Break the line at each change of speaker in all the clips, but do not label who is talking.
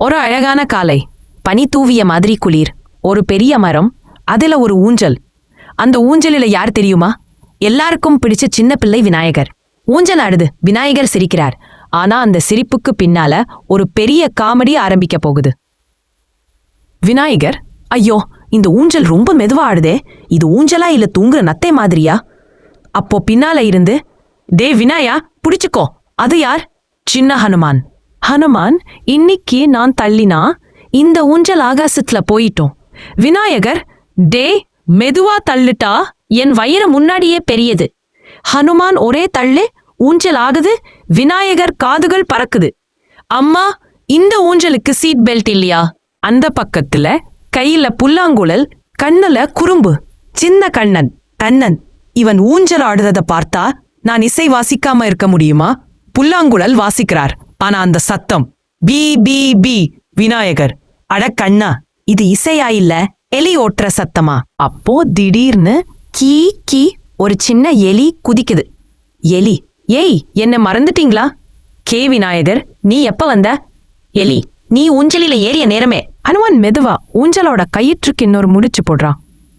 ஒரு அழகான காலை பனி தூவிய மாதிரி குளிர் ஒரு பெரிய மரம் அதுல ஒரு ஊஞ்சல். அந்த ஊஞ்சலில யார் தெரியுமா? எல்லாருக்கும் பிடிச்ச சின்ன பிள்ளை விநாயகர். ஊஞ்சல் ஆடுது விநாயகர் சிரிக்கிறார். ஆனா அந்த சிரிப்புக்கு பின்னால ஒரு பெரிய காமெடி ஆரம்பிக்க போகுது. விநாயகர் ஐயோ இந்த ஊஞ்சல் ரொம்ப மெதுவா ஆடுதே இது ஊஞ்சலா இல்ல தூங்குற நத்தை மாதிரியா? அப்போ பின்னால இருந்து டே விநாயா புடிச்சுக்கோ அது யார்? சின்ன ஹனுமான். ஹனுமான் இன்னைக்கு நான் தள்ளினா? இந்த ஊஞ்சல் ஆகாசத்துல போயிட்டோம். விநாயகர் டே மெதுவா தள்ளுட்டா என் வயிறு முன்னாடியே பெரியது. ஹனுமான் ஒரே தள்ளு ஊஞ்சல் ஆகுது விநாயகர் காதுகள் பறக்குது. அம்மா இந்த ஊஞ்சலுக்கு சீட் பெல்ட் இல்லையா? அந்த பக்கத்துல கையில புல்லாங்குழல் கண்ணுல குறும்பு சின்ன கண்ணன் கண்ணன் இவன் ஊஞ்சல் ஆடுறத பார்த்தா நான் இசை வாசிக்காம இருக்க முடியுமா? புல்லாங்குழல் வாசிக்கிறார். ஆனா அந்த சத்தம். பி பி பி. விநாயகர். அட கண்ணா இது இசையா இல்ல? எலி ஓட்டுற சத்தமா? அப்போ திடீர்னு கீ கீ ஒரு சின்ன எலி குதிக்குது. எலி ஏய் என்ன மறந்துட்டீங்களா? கே. விநாயகர் நீ எப்ப வந்த? எலி நீ ஊஞ்சலில ஏறிய நேரமே. ஹனுமான் மெதுவா ஊஞ்சலோட கயிற்றுக்கு இன்னொரு முடிச்சு போடுறான்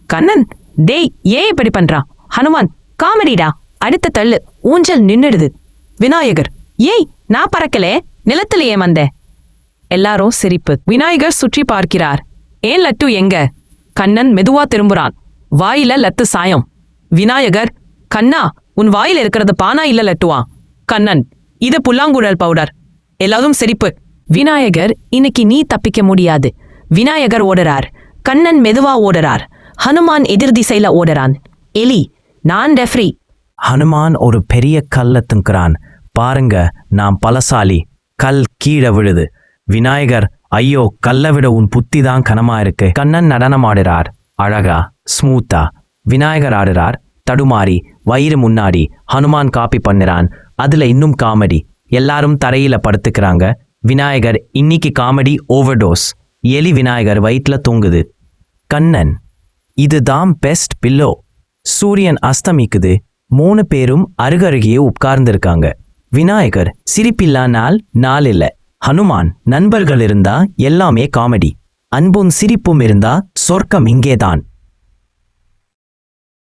கண்ணன் டேய் ஏன் இப்படி பண்றான் ஹனுமான் காமெடிடா. அடுத்த தள்ளு ஊஞ்சல் நின்னுடுது. விநாயகர் ஏய் நான் பறக்கலே. நிலத்திலேயே வந்தேன் எல்லாரும் சிரிப்பு. விநாயகர் சுற்றி பார்க்கிறார். ஏன் லட்டு எங்க? கண்ணன் மெதுவா திரும்புறான். வாயில லட்டு சாயம். விநாயகர் கண்ணா உன் வாயில இருக்கிறது பானா இல்ல லட்டுவா? கண்ணன் இது புல்லாங்குழல் பவுடர். எல்லாரும் சிரிப்பு. விநாயகர் இன்னைக்கு நீ தப்பிக்க முடியாது. விநாயகர் ஓடுறார். கண்ணன் மெதுவா ஓடுறார். ஹனுமான் எதிர் திசையில ஓடுறான். எலி நான் ரெஃப்ரி
ஹனுமான் ஒரு பெரிய கல்ல துங்குறான் பாருங்க நான் பலசாலி கல் கீழே விழுது. விநாயகர் ஐயோ கல்லை விட உன் புத்தி தான் கனமா இருக்கு. கண்ணன் நடனம் ஆடுறார். அழகா ஸ்மூத்தா விநாயகர் ஆடுறார். தடுமாறி வயிறு முன்னாடி ஹனுமான் காப்பி பண்ணுறான். அதுல இன்னும் காமெடி. எல்லாரும் தரையில படுத்துக்கிறாங்க. விநாயகர் இன்னைக்கு காமெடி ஓவர்டோஸ். எலி விநாயகர் வயிற்றுல தூங்குது. கண்ணன் இதுதான் பெஸ்ட் பில்லோ. சூரியன் அஸ்தமிக்குது. மூணு பேரும் அருகருகே உட்கார்ந்திருக்காங்க. விநாயகர் சிரிப்பில்லா நாள் நாள் இல்ல ஹனுமான் நண்பர்கள் இருந்தா எல்லாமே காமெடி. அன்பும் சிரிப்பும் இருந்தா சொர்க்கம் இங்கேதான்.